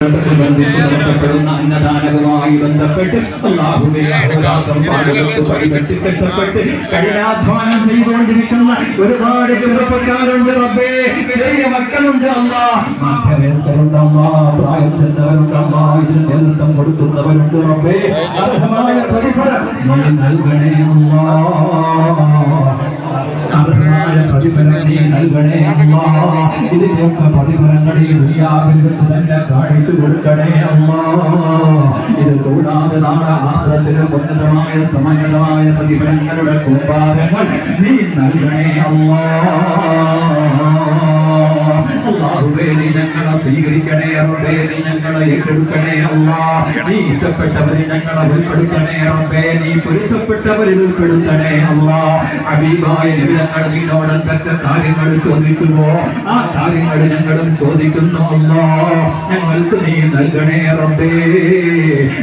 ബന്ധിച്ച് നടത്തപ്പെടുന്ന അന്നദാനവുമായി ബന്ധപ്പെട്ട് അള്ളാഹുവെ അഹോരാത്രം പാടുകൾക്ക് പടിപെട്ട് കെട്ടപ്പെട്ട് കഠിനാധ്വാനം ചെയ്തുകൊണ്ടിരിക്കുന്ന ഒരുപാട് ചെറുപ്പക്കാരുണ്ട് റബ്ബേ. ചെറിയ മക്കളുണ്ട് അല്ലാ മധ്യവയസ്കരുണ്ട് അല്ലാ പ്രായം ചെന്നവരുണ്ട് അല്ലാ ഇതിന് നേതൃത്വം കൊടുക്കുന്നവരുണ്ട് റബ്ബേ. അർഹമായ പ്രതിഫലം നീ നൽകണേ അല്ലാ ഇതിന്റെയൊക്കെ പ്രതിഫലങ്ങൾ ഈ ദുനിയാവിൽ വെച്ച് തന്നെ കാണിച്ചു കൊടുക്കണേ അല്ലാ ഇത് കൂടാതെ നാളെ ആശ്രത്തിലും ഉന്നതമായ സമയമായ പ്രതിഫലങ്ങളുടെ കൂമ്പാരങ്ങൾ നീ നൽകണേ ഞങ്ങളെ സ്വീകരിക്കണേ റബ്ബേ നീ ഞങ്ങളെ ഏറ്റെടുക്കണേ അല്ലാ. നീ ഇഷ്ടപ്പെട്ടവരെ ഞങ്ങളെ ഉൾപ്പെടുത്തണേ റബ്ബേ. നീ പൊരുത്തപ്പെട്ടവരെ ഉൾപ്പെടുത്തണേ അല്ലാ. അബീബായ നബി ഞങ്ങൾ നിന്നോട് എന്തൊക്കെ കാര്യങ്ങൾ ചോദിച്ചുവോ ആ കാര്യങ്ങൾ ഞങ്ങളും ചോദിക്കുന്നു അല്ലാ. ഞങ്ങൾക്ക് നീ നൽകണേ റബ്ബേ.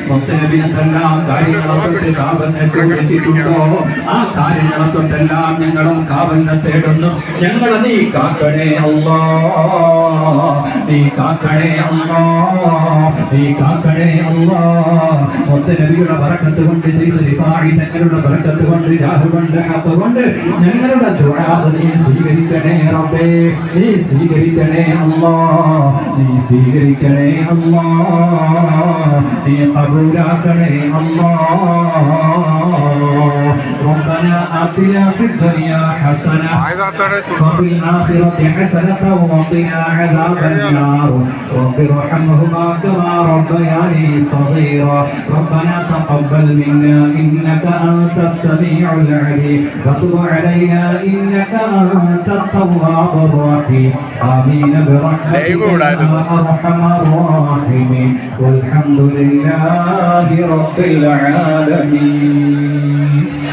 മുത്തനബി എന്തെല്ലാം കാര്യങ്ങളെ കാവലിനെ ചോദിച്ചിട്ടുണ്ടോ? ആ കാര്യങ്ങളെ തൊട്ടെല്ലാം ഞങ്ങളും കാവലിനെ തേടുന്നു? ഞങ്ങളെ നീ കാക്കണേ അമ്മ നീ കാക്കണേ അല്ലാ. നീ കാക്കണേ അല്ലാ മുത്തനബിയുടെ ബറക്കത്ത് കൊണ്ട് ചെയ്ത് റിഫായി തങ്ങളുടെ ബറക്കത്ത് കൊണ്ട് രാഹു കൊണ്ട് കൊണ്ട് ഞങ്ങളുടെ ദുആ നീ സ്വീകരിക്കണേ റബ്ബേ നീ സ്വീകരിക്കണേ അല്ലാ നീ സ്വീകരിക്കണേ അല്ലാ നീ കബൂലാക്കണേ അല്ലാ ربنا آتنا في الدنيا حسنة وفي الآخرة حسنة وقنا عذاب النار رب ارحمهما كما ربياني صغيرا ربنا تقبل منا إنك أنت السميع العليم وتب علينا إنك أنت التواب الرحيم آمين برحمتك يا أرحم الراحمين والحمد لله رب العالمين